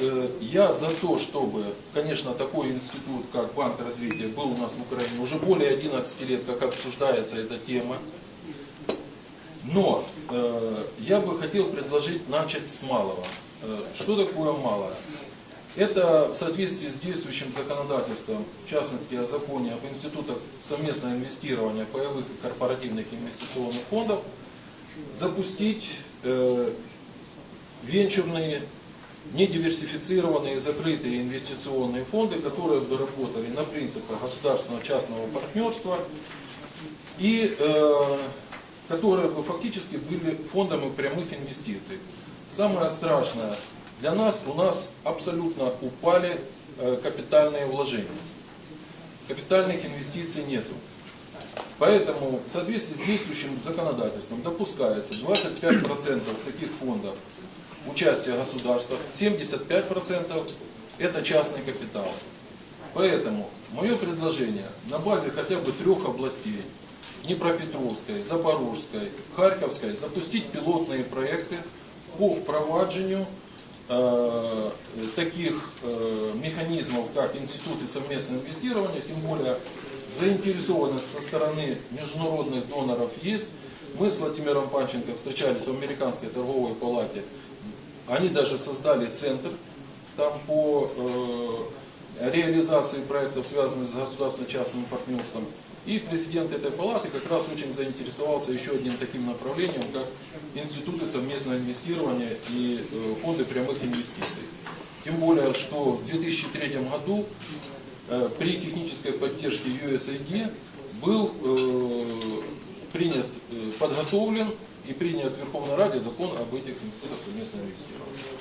э, я за то, чтобы, конечно, такой институт, как Банк развития, был у нас в Украине. Уже более 11 лет, как обсуждается эта тема. Но э, я бы хотел предложить начать с малого. Э, что такое малое? Это в соответствии с действующим законодательством, в частности о законе об институтах совместного инвестирования паевых и корпоративных инвестиционных фондов, запустить э, венчурные, недиверсифицированные, закрытые инвестиционные фонды, которые бы работали на принципах государственного частного партнерства и э, которые бы фактически были фондами прямых инвестиций. Самое страшное для нас, у нас абсолютно упали э, капитальные вложения. Капитальных инвестиций нету. Поэтому в соответствии с действующим законодательством допускается 25% таких фондов участия государства, 75% это частный капитал. Поэтому мое предложение на базе хотя бы трех областей, Днепропетровской, Запорожской, Харьковской, запустить пилотные проекты по впроваджению э, таких э, механизмов, как институты совместного инвестирования, тем более заинтересованность со стороны международных доноров есть. Мы с Владимиром Панченко встречались в Американской торговой палате. Они даже создали центр там по э, реализации проектов, связанных с государственно-частным партнерством. И президент этой палаты как раз очень заинтересовался еще одним таким направлением, как институты совместного инвестирования и э, фонды прямых инвестиций. Тем более, что в 2003 году при технической поддержке USAID был э, принят, э, подготовлен и принят в Верховной Раде закон об этих институтах совместного инвестирования.